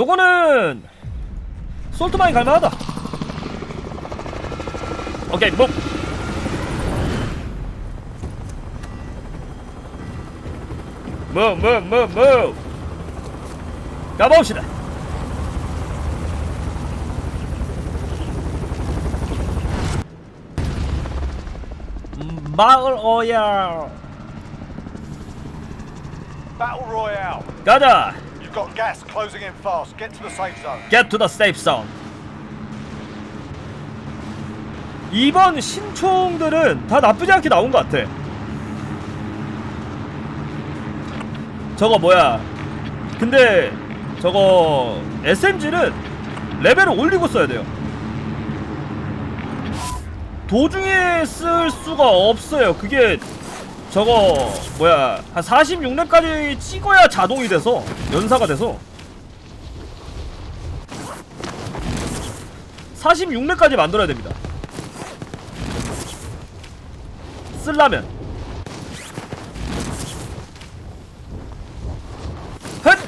요거는 솔트마인 갈만하다 오케이 뭐, 뭐. 가봅시다. 음, 마을 오야. Battle Royale. 가자. You've got gas closing in fast. Get to the safe zone. Get to the safe zone. 이번 신총들은 다 나쁘지 않게 나온 것 같아. 저거 뭐야? 근데 저거 SMG는 레벨을 올리고 써야 돼요. 도중에 쓸 수가 없어요. 그게 저거 뭐야 한 46렙까지 찍어야 자동이 돼서 연사가 돼서 46렙까지 만들어야 됩니다. 쓸라면 헷!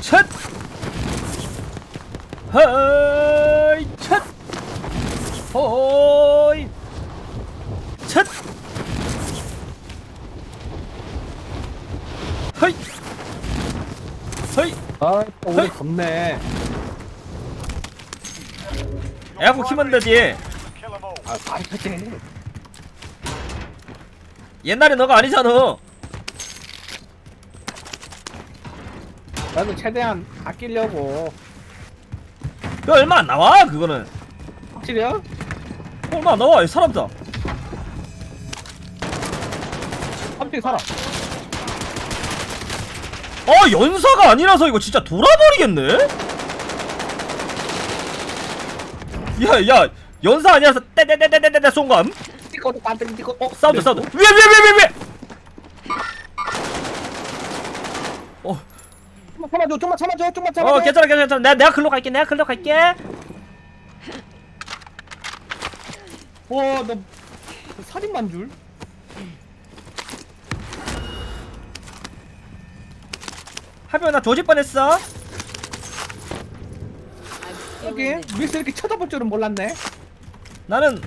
쳇! 헤이! 쳇! 호이! 쳇! 헤이! 헤이! 아, 또 오늘! 덥네. 에어컨 키면 되지. 아, 바로 설정해. 옛날에 너가 아니잖아. 나도 최대한 아끼려고. 그 얼마 안 나와 그거는. 확실해요? 얼마 안 나와 이 사람다. 깜짝 살아. 어 연사가 아니라서 이거 진짜 돌아버리겠네. 야야 연사 아니라서 떼떼떼떼떼떼 쏜감. 띠꺼도 깜짝 띠꺼. 어, 사운드 네. 사운드. 위에 위에 위에 위에 위에. 어, 좀만 참아줘, 좀만 참아줘, 좀만 참아줘. 어 괜찮아 괜찮아 괜찮아. 내가 내가 글로 갈게 내가 글로 갈게. 와, 너 살인만 줄. 하빈아 나 조질 뻔했어. 여기 위에서 이렇게 쳐다볼 줄은 몰랐네. 나는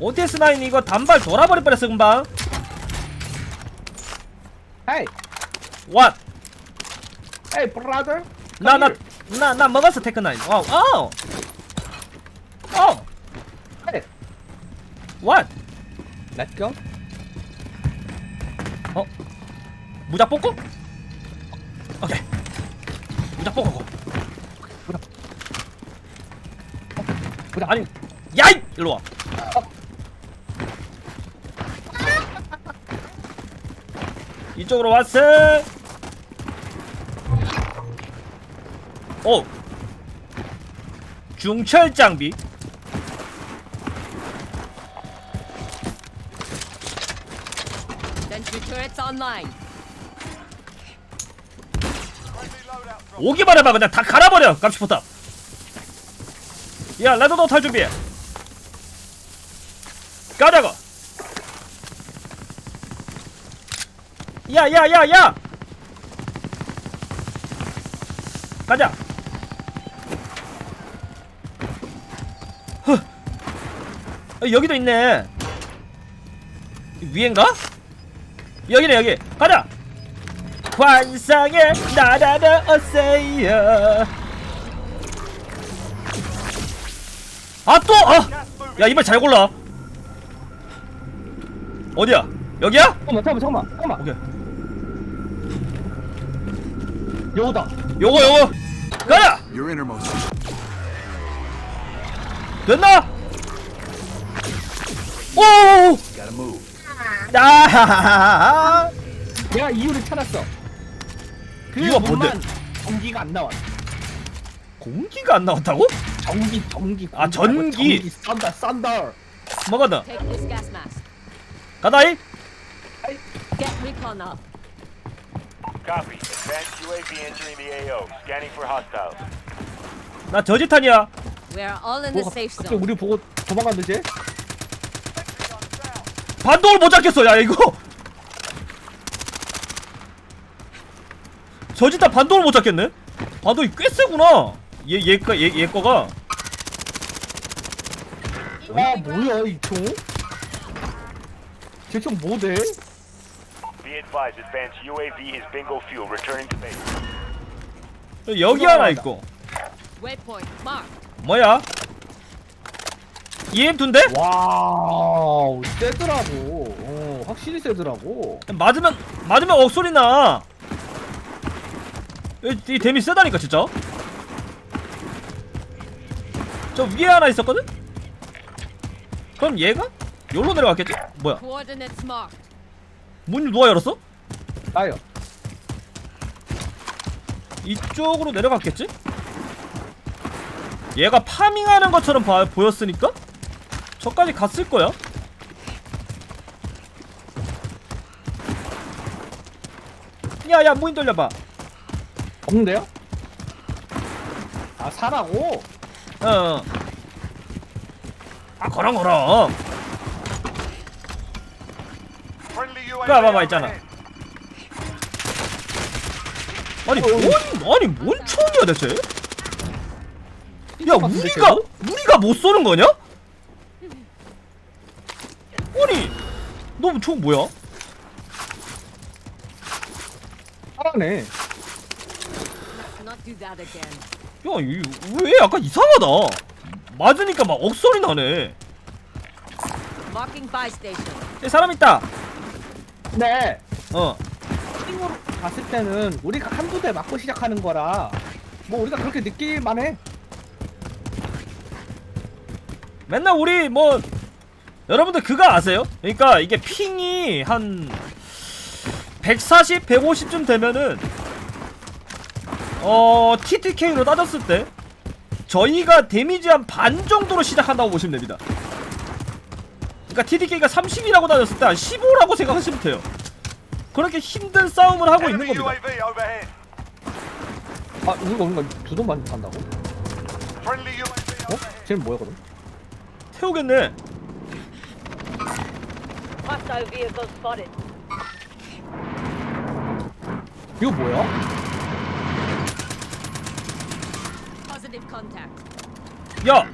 OTS9 이거 단발 돌아버릴 뻔했어 금방. 헤이, What? 헤이, 브라더. 나나 나 나 먹었어 테크나인. 어 어. 어. 헤이, What? 렛츠 고. 어? 무작 뽑고? 오케이. 무작 뽑고. 보자. 아니, 야이! 일로 와. 이쪽으로 왔어. 오. 중철 장비. Sentry turrets online. 오기만 해봐. 그냥 다 갈아버려. 깜치포탑 야 레드도 탈 준비해. 가자고. 야야야야! 가자. 허. 어, 여기도 있네. 위엔가? 여기네 여기. 가자 환상의 나라를 오세요 아 또 아! Gas moving. 야 이번 잘 골라 어디야 여기야? 잠깐만, 잠깐만, 잠깐만. 오케이 여우다. 요거 요거 Your innermost. 됐나? 오! Gotta move. 아! 내가 이유를 찾았어. 그 이유가 뭔데? 전기가 안 나와. 공기가 안 나왔다고? 전기, 전기. 아, 전기. 전기, 썬더, 썬더. 먹었나? Take this gas mask. 가다이? Get recon up. Copy. Advanced UAV entering the AO. Scanning for hostiles. 나 저지탄이야 We are all in the 뭐, safe 갑자기 zone. 우리 보고 도망갔는지? 반동을 못 잡겠어 야 이거 저 진짜 반동을 못 잡겠네 반동이 꽤 세구나 얘 얘 거 얘, 얘 거가 와 뭐야 이총 쟤총 뭐대? Be advised, advanced UAV is bingo fuel returning to base. 여기 하나 있고 Waypoint marked. 뭐야 EM2인데? 와우 세더라고 어, 확실히 세더라고 맞으면 맞으면 억소리 나. 이, 이 데미 세다니까 진짜. 저 위에 하나 있었거든? 그럼 얘가? 여기로 내려갔겠지? 뭐야? 문 누가 열었어? 나요 이쪽으로 내려갔겠지? 얘가 파밍하는 것처럼 봐- 보였으니까 저까지 갔을 거야. 야야 무인 돌려봐. 없는데요? 아 사라고? 어, 어. 아 거랑 거랑. Friendly UAV 그 봐봐 있잖아. 아니 뭔 아니 뭔 총이야 대체? 야 우리가? 우리가 못 쏘는 거냐? 아니 너총 뭐야? 사라네 Let's not do that again. 야왜 약간 이상하다. 맞으니까 막 억소리 나네. Station. 에 사람 있다. 근데 어. 팀으로 갔을 때는 우리가 한두 대 맞고 시작하는 거라 뭐 우리가 그렇게 느낄만 해 맨날 우리 뭐 여러분들 그거 아세요? 그러니까 이게 핑이 한 140, 150쯤 되면은 어 TTK로 따졌을 때 저희가 데미지 한 반 정도로 시작한다고 보시면 됩니다. 그러니까 TTK가 30이라고 따졌을 때 한 15라고 생각하시면 돼요. 그렇게 힘든 싸움을 하고 있는 겁니다. 아 우리가 우리가 두돈만 간다고? Friendly UAV 어? 쟤는 뭐야 그럼? 태우겠네. 이거 뭐야? contact. 야.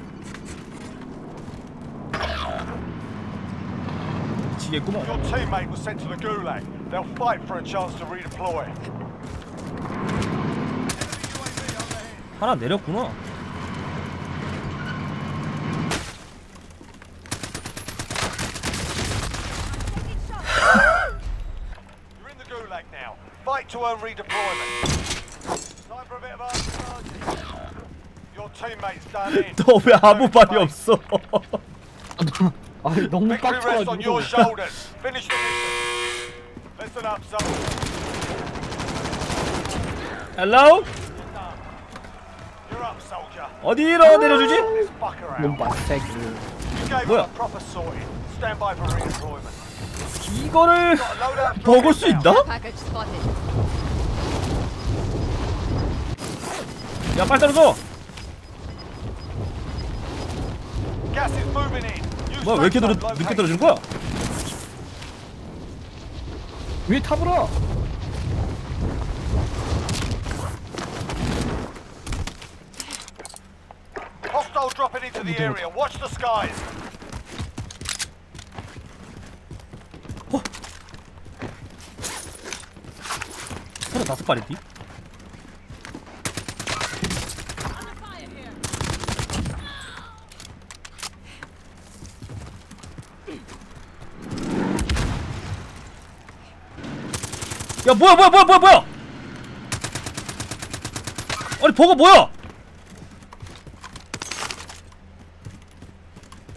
미치겠구만. Your teammate was sent to the gulag. They'll fight for a chance to redeploy. 하나 내렸구나. You're in the gulag now. Fight to earn redeployment. 너 왜 아무 말이 없어? 아 너무 빡쳐가지고. 헬로? 어디로 내려주지? You gave 뭐야? 이거를. 먹을 수 있나? 야 빨리 떨어져. 뭐야 왜 이렇게 zone 늦게. 떨어지는 거야? 위에 타버려 Hostile dropping into the area. Watch the skies. 서로 다섯 발이디. 야 뭐야 뭐야 뭐야 뭐야 뭐야? 아니 버거 뭐야?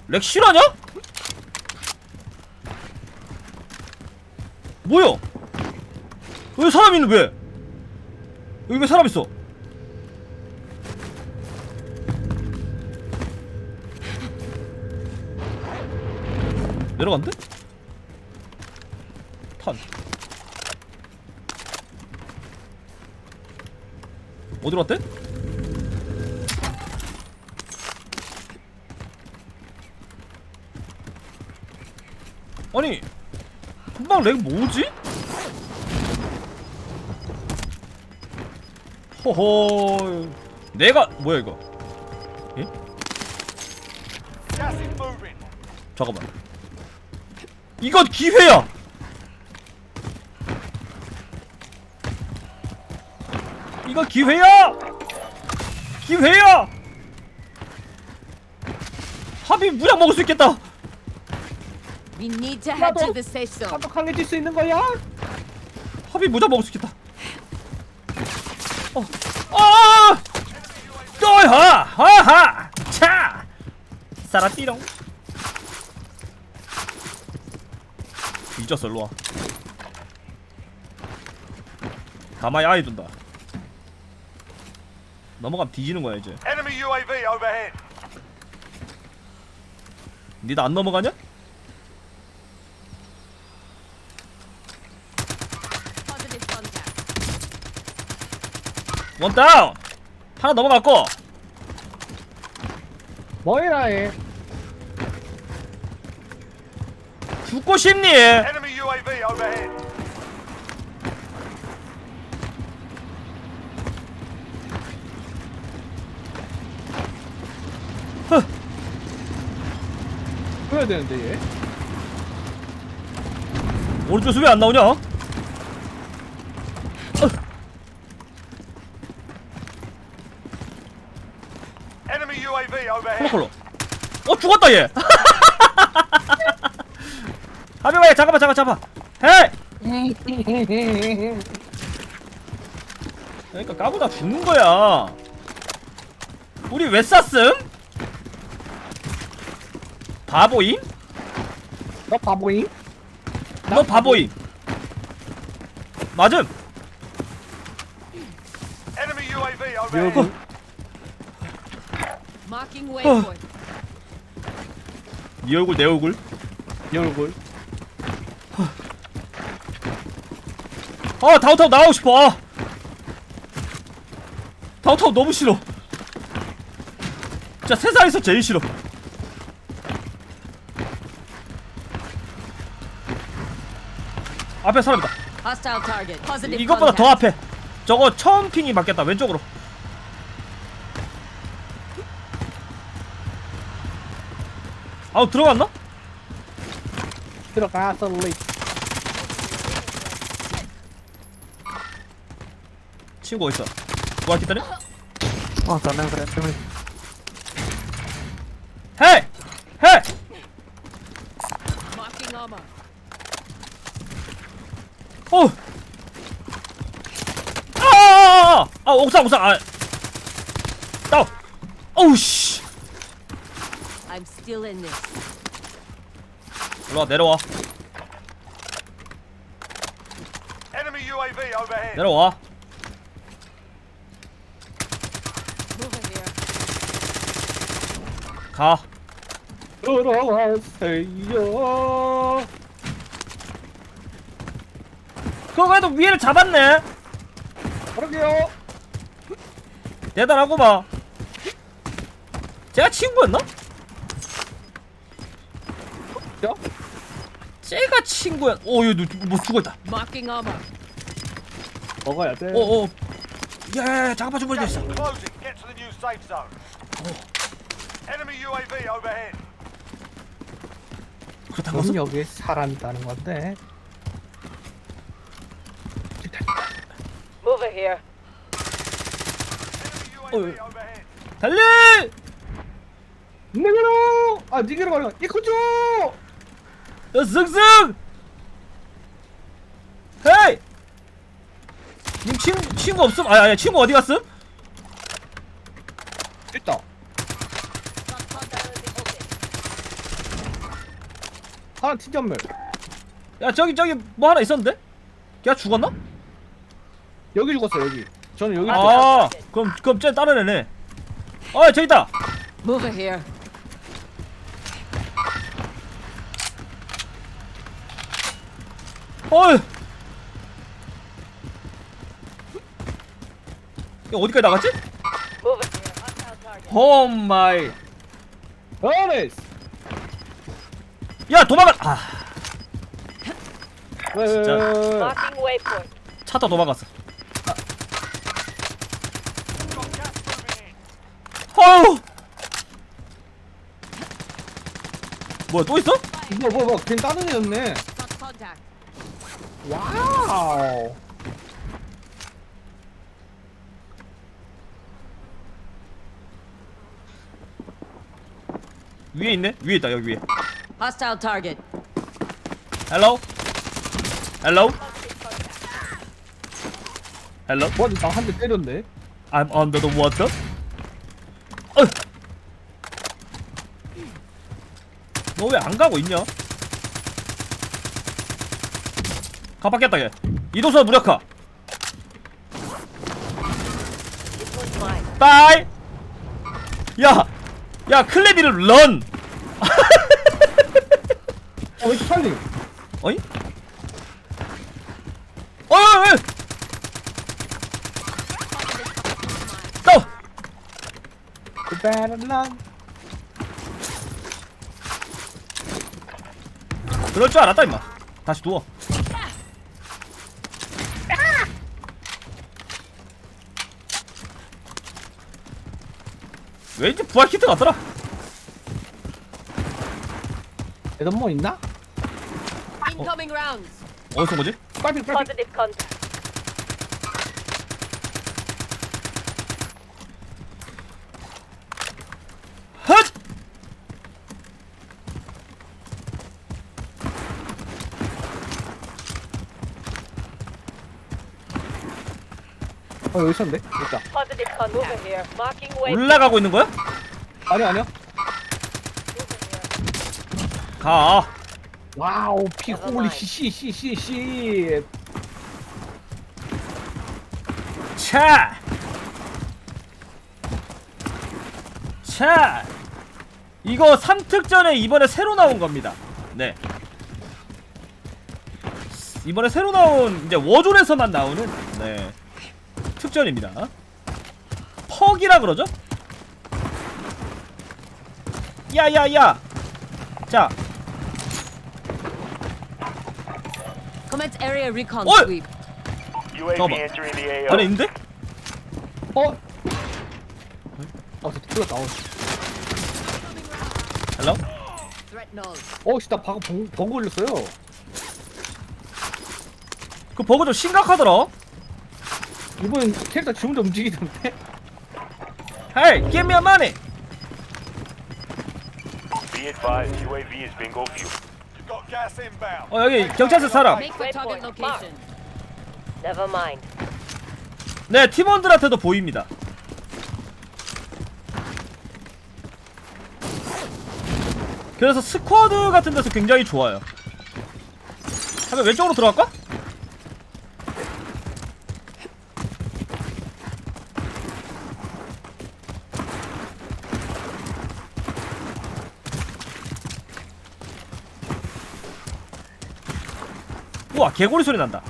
렉 실화냐? 뭐야? 여기 사람 있는 왜? 여기 왜 사람 있어? 내려간대? 탄 어디로 갔대? 아니 금방 렉 뭐지? 호호 내가 뭐야 이거 moving. 잠깐만 이건 기회야 이거 기회야 기회야 합이 무장 먹을 수 있겠다 We need to head Bravo. to the safe zone. 나도 강해질 수 있는 거야? 합이 무장 먹을 수 있겠다 어, 아, 또하, 하하, 차, 사라띠롱. 뒤졌어, 일로와. 가마에 아이 둔다. 넘어가면 뒤지는 거야 이제. Enemy UAV overhead. 니도 안 넘어가냐? Positive contact. 원 다운. 하나 넘어갔고. 뭐이라 해? 죽고 싶니? Enemy UAV overhead. 그래야 되는데 얘. 오른쪽 수비 안 나오냐? 어, Enemy UAV overhead. 콜로. 어 죽었다 얘. 하비바이 잠깐만 잠깐 잠깐. 헤이. 그러니까 까보다 죽는 거야. 우리 왜 쐈음? 바보임? 너 바보임? 너 바보임. 맞음. Enemy UAV 여기. Marking waypoint. 네 얼굴 내 얼굴. 이 얼굴. 아 다운타운 나오고 싶어. 아. 다운타운 너무 싫어. 진짜 세상에서 제일 싫어. 앞에 사람이다. Hostile target. Positive 이것보다 더 contact. 앞에. 저거 처음 핑이 맞겠다. 왼쪽으로. 아우 들어갔나? 들어가서 리. 친구 어딨어? 뭐야 기다려? Enfrente de mí. 헤이! 헤이! Marking armor. 어! 아! 아! 아, 옥상, 옥상, 아. 다운! 어우, 씨! I'm still in this. 일로와, 내려와. Enemy UAV overhead. 내려와. Moving here. 가. 들어와세요. 그거 그래도 위에를 잡았네? 그러게요. 대단하구만. 제가 친구였나? 저? 제가 친구야. 오, 얘, 누- 뭐. Marking armor. 먹어야 돼. 오, 오. 야, 야, 야, 잠깐만 좀 Gas 있어. is closing. Get to the new safe zone. Enemy UAV overhead. 그렇다고 그럼 해서? 여기에 사람이 있다는 건데. Mover here. 달리! 니게로! 아 니게로 가려. 이코죠. 야, 승승! 헤이! 님 친구, 친구 없음? 아니, 아니, 친구 어디 갔음? 있다. 하나 튀전멸. 야, 저기, 저기, 뭐 하나 있었는데? 걔가 죽었나? 여기 죽었어 여기. 저는 여기. 아, 그럼, 그럼 쟤 다른 애네. 어, 저기 있다! Mover here. 어이! 이거 어디까지 나갔지? Mover here. Hostile target. 오 마이. 어레스. 야, 도망가! 아, 왜, 진짜. 왜, 왜, 왜. Marking waypoint. 차다 도망갔어. 어휴 뭐야 또 있어? 뭐야 뭐야 뭐야 걔 다른 애였네. 와우. 위에 있네? 위에 있다 여기 위에. Hostile target. 헬로 헬로 헬로 뭐야 나한 대 때렸네. I'm under the water 너 왜 안 가고 있냐? 가봤겠다 걔 이도서 무력화 빠이 야! 야 클레디를 런! 어 왜 이렇게 빨리 어이? 어이 어이 또! 그 베를란 그럴 줄 알았다 임마 다시 누워 왠지 부활 키트 같더라 애들 뭐 있나? Incoming rounds. 어디서 온 거지? 빨리 빨리 Positive contact. 어 여기 있었는데? 있다 Positive contact. here. Marking way. 올라가고 있는 거야? 아니야 아니야 가 와우 피 홀리 씨씨씨씨 차! 차! 이거 3특전에 이번에 새로 나온 겁니다. 네. 이번에 새로 나온 이제 워존에서만 나오는 네. 특전입니다. 퍽이라 그러죠? 야야야. 자, Commence area recon Oi! sweep. UAV 잠깐만. entering the AO. 안에 있는데? 어? 아 들렸다 어. 헬로? Threat null. 어 씨 나 방금 벙, 벙 걸렸어요 그 버그 좀 심각하더라. 이번 캐릭터 지 혼자 움직이던데? Hey, give me your money. Be advised, UAV is bingo fuel. You've got gas inbound. 어 여기 경찰서 사람. Make for target location. Never mind. 네, 팀원들한테도 보입니다. 그래서 스쿼드 같은 데서 굉장히 좋아요. 한번 왼쪽으로 들어갈까? 우와, 개구리 소리 난다.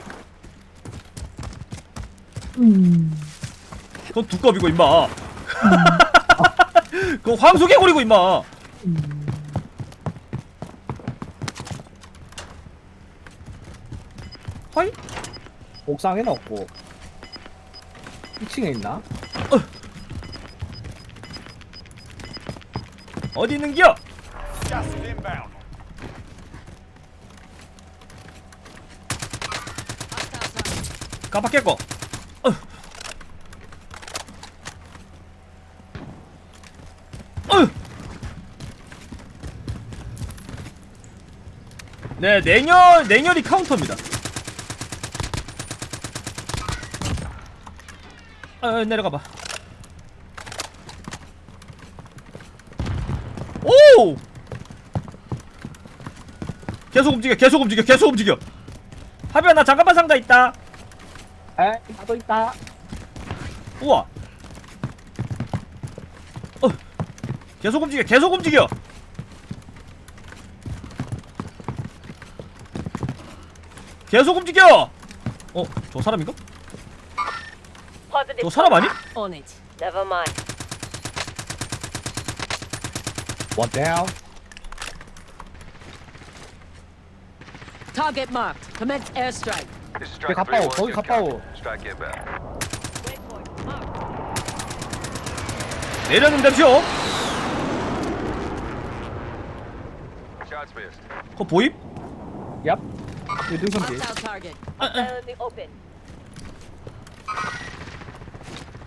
그건 두꺼비고 임마. 그건 황소개구리고 임마. 하이? 옥상에는 없고 2층에 있나? 어디 있는겨? Gas is inbound. Hostile 어. 네, 냉혈, 냉혈이 카운터입니다. 어, 내려가봐. 오! 계속 움직여, 계속 움직여, 계속 움직여. 하비야, 나 잠깐만 상자 있다. 에 나도 있다 우와. 어. 계속 움직여. 계속 움직여. 계속 움직여. 어, 저 사람인가? 저 사람 아니? On it. Never mind. One down Target marked. Commence airstrike. 거기 가까워 거기 가 까워 내려놓으십시오 그거 보임? 얍. 이 능선지. Hostile target. Hostile in the open.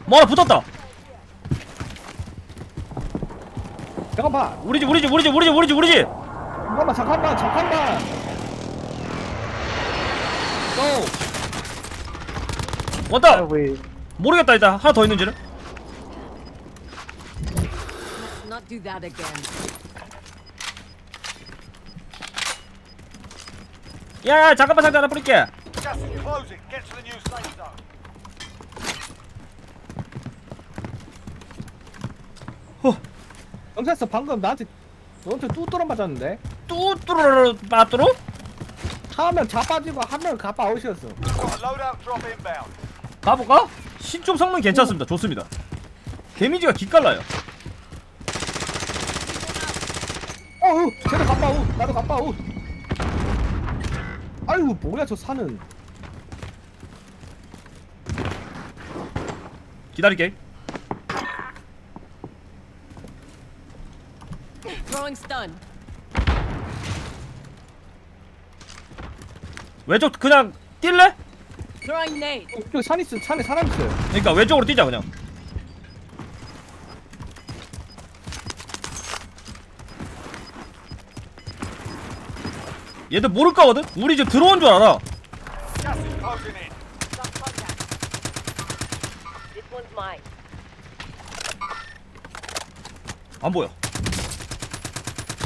뭐 하나 붙었다 잠깐만. 우리 집 우리 집 우리 집 우리 집 우리 집 우리 집 잠깐만 잠깐만 잠깐만. 고. 왔다 we 모르겠다 일단 하나 더 있는지는 Let's not do that again. 야야 잠깐만 상자 하나 뿌릴게 Gas is closing. Get to the new safe zone. 영세스 방금 나한테 너한테 뚜뚜러 맞았는데. 뚜뚜루루 빠뚜루 자빠지고 가빠 아웃이었어. Got a loadout drop inbound. 가볼까? 신총 성능 괜찮습니다 좋습니다 데미지가 기깔나요 어우 쟤도 가빠 아웃. 나도 가빠 아웃. 아유 뭐야 저 산은. 기다릴게 Throwing stun. 왼쪽 그냥 뛸래? Throwing nade. 저기 산 있어 산에 사람 있어요. 그러니까 왼쪽으로 뛰자 그냥 얘들 모를 거거든? 우리 집 들어온 줄 알아 Gas is closing in. This one's mine. 안 보여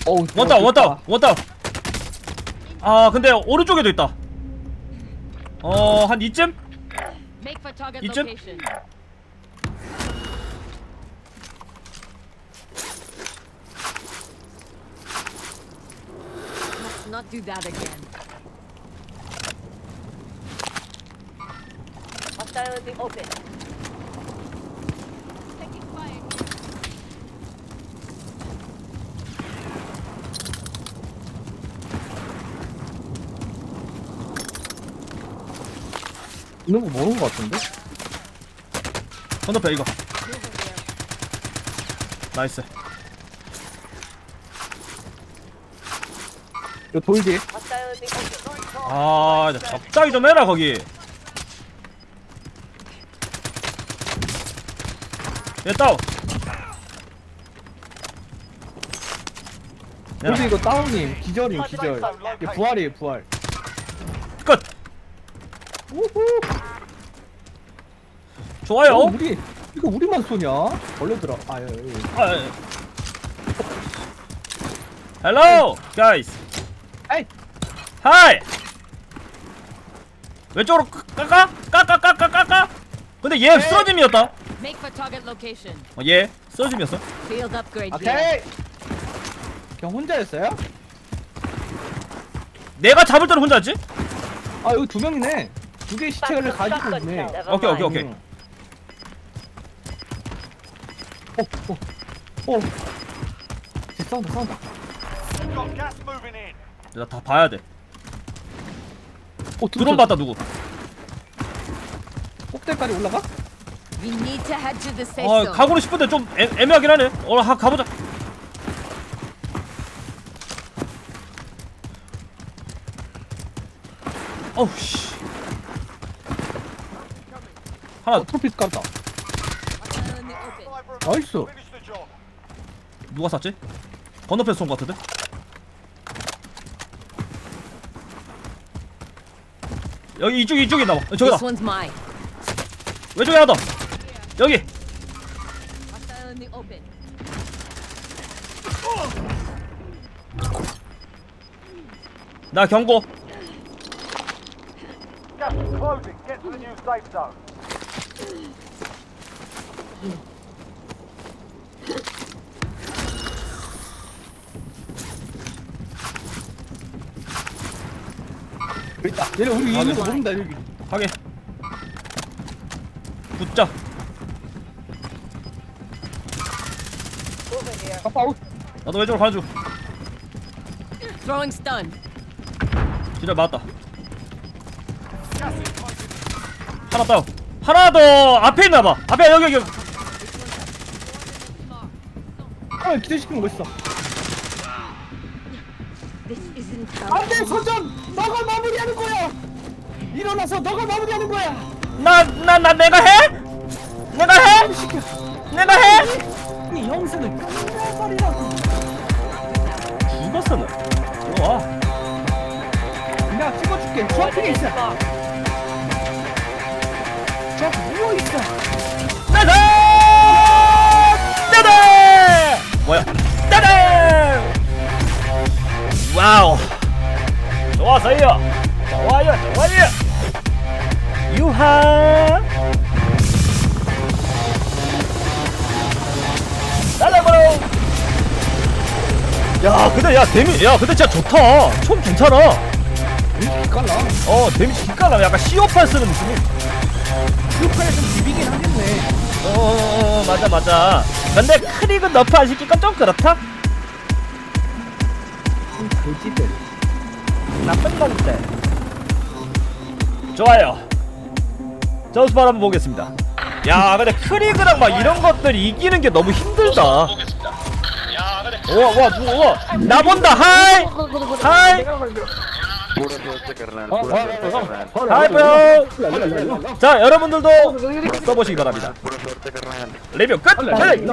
어우 원다 원다 원다 아 근데 오른쪽에도 있다 어 한 이쯤? Make for target 이쯤? location. Let's not do that again. Hostile in the open. 있는 거 모르는 거 같은데? 건너편 이거 나이스 요돌 뒤에. 아 이제 적당히 좀 해라 거기 얘 다운 돌 뒤에 야, 이거 다운님 기절임 기절. 얘 부활이에요 부활. 끝 우후. 좋아요 어, 우리 이거 우리만 쏘냐? 걸려들어. 아, 예, 예. 아, 예. 헬로 가이스 아이, 하이 왼쪽으로 까까 까까 까까 까까 근데 얘 쓰러짐이었다 Make for target location. 어, 얘 쓰러짐이었어 Field upgrade here. 오케이. 그냥 혼자였어요? 내가 잡을 때는 혼자였지? 아, 여기 두 명이네. 두 개의 시체를 가지고 있네. Never 오케이 오케이 mind. 오케이 응. 어, 어, 어. 쟤 싸운다, 싸운다. Got gas moving in. 내가 다 봐야 돼 어, 드론 봤다 누구 꼭대까지 올라가? We need to head to the safe 아 zone. 가고는 싶은데 좀 애, 애매하긴 하네 어 하, 가보자 어우 씨 하나 어, 트로피스 깔았다. Hostile in the open. Five 나이스. remain. Finish the job. 누가 쐈지? 건너편에서 쏜것 같은데? 여기 이쪽 이쪽에 나와 저기다 This one's mine. 왼쪽에 하나 더 여기 Hostile in the open. 나 경고 Gas is closing. Get to the new safe zone. 여기 있다. 얘네 우리 있는 거 모른다, 여기. 하게 붙자. 아빠, 아웃. 나도 왼쪽으로 가줘 Throwing stun. 진짜 맞았다 하나 다운 하나 더 앞에 있나봐 앞에 여기 여기 여기. 사람을 기절시키는 거 있어. This isn't how. 안돼 서전, 너가 마무리하는 거야. 일어나서 너가 마무리하는 거야. 나 나 나 내가 해? 내가 해? 내가 해? 이 형수는 끝내버리라고. 죽었어는. 들어와. 내가 찍어줄게. 저 앞에 있어. 저 누워 있어. 따단! 따단! 뭐야? 따단! 와우. 좋았어요. 좋아요, 좋아요. 유하. 따단으로. 야, 근데 야 데미, 야, 근데 진짜 좋다. 총 괜찮아. 깔라. 어, 데미지 기깔나. 약간 시오팔 쓰는 느낌이. 루파에 좀 비비긴 하겠네. 어, 어, 어, 맞아 맞아 근데 크릭은 너프 안 시키니까 좀 그렇다? 돼지들. 나쁜 놈들 좋아요. 점수 바로 한번 보겠습니다. 야 근데 크리그랑 막 이런 것들 이기는 게 너무 힘들다. 우와 우와 누- 우와. 나 본다. 하이. 하이. 하이 브로 자 여러분들도 써보시기 바랍니다. 리뷰 끝! 헐, 헐,